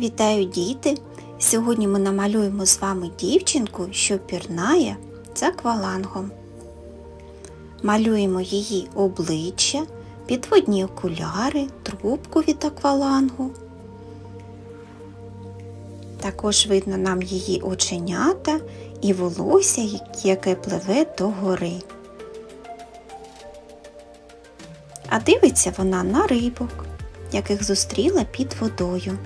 Вітаю діти! Сьогодні ми намалюємо з вами дівчинку, що пірнає за аквалангом. Малюємо її обличчя, підводні окуляри, трубку від аквалангу. Також видно нам її оченята і волосся, яке пливе до гори. А дивиться вона на рибок, яких зустріла під водою.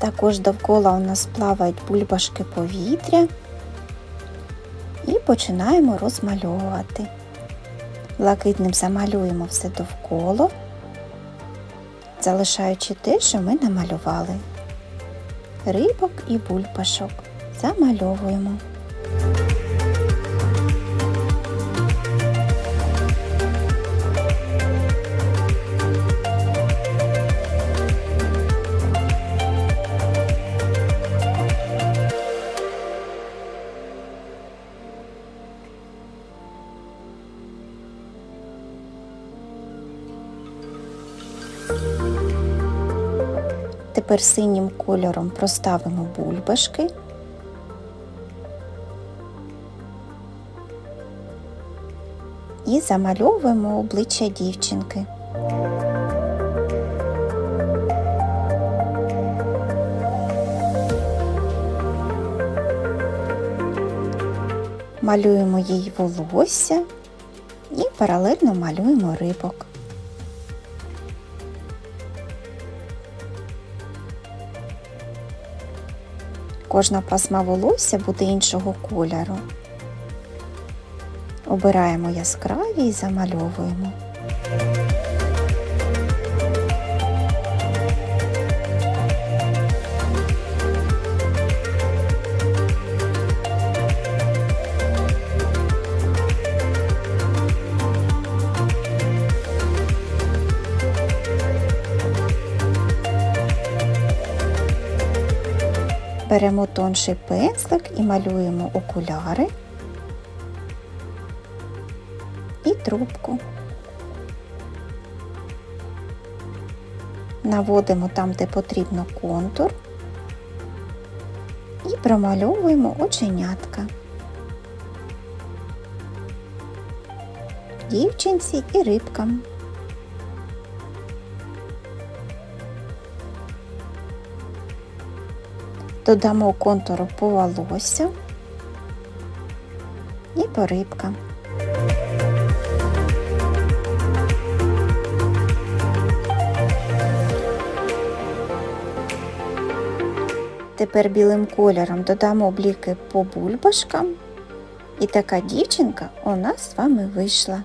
Також довкола у нас плавають бульбашки повітря і починаємо розмальовувати. Блакитним замалюємо все довкола, залишаючи те, що ми намалювали. Рибок і бульбашок замальовуємо. Тепер синім кольором проставимо бульбашки. І замальовуємо обличчя дівчинки. Малюємо їй волосся і паралельно малюємо рибок. Кожна пасма волосся буде іншого кольору. Обираємо яскраві і замальовуємо. Беремо тонший пензлик і малюємо окуляри і трубку. Наводимо там, де потрібно контур і промальовуємо оченятка. Дівчинці і рибкам. Додамо контуру по волосся і по рибкам. Тепер білим кольором додамо бліки по бульбашкам. І така дівчинка у нас з вами вийшла.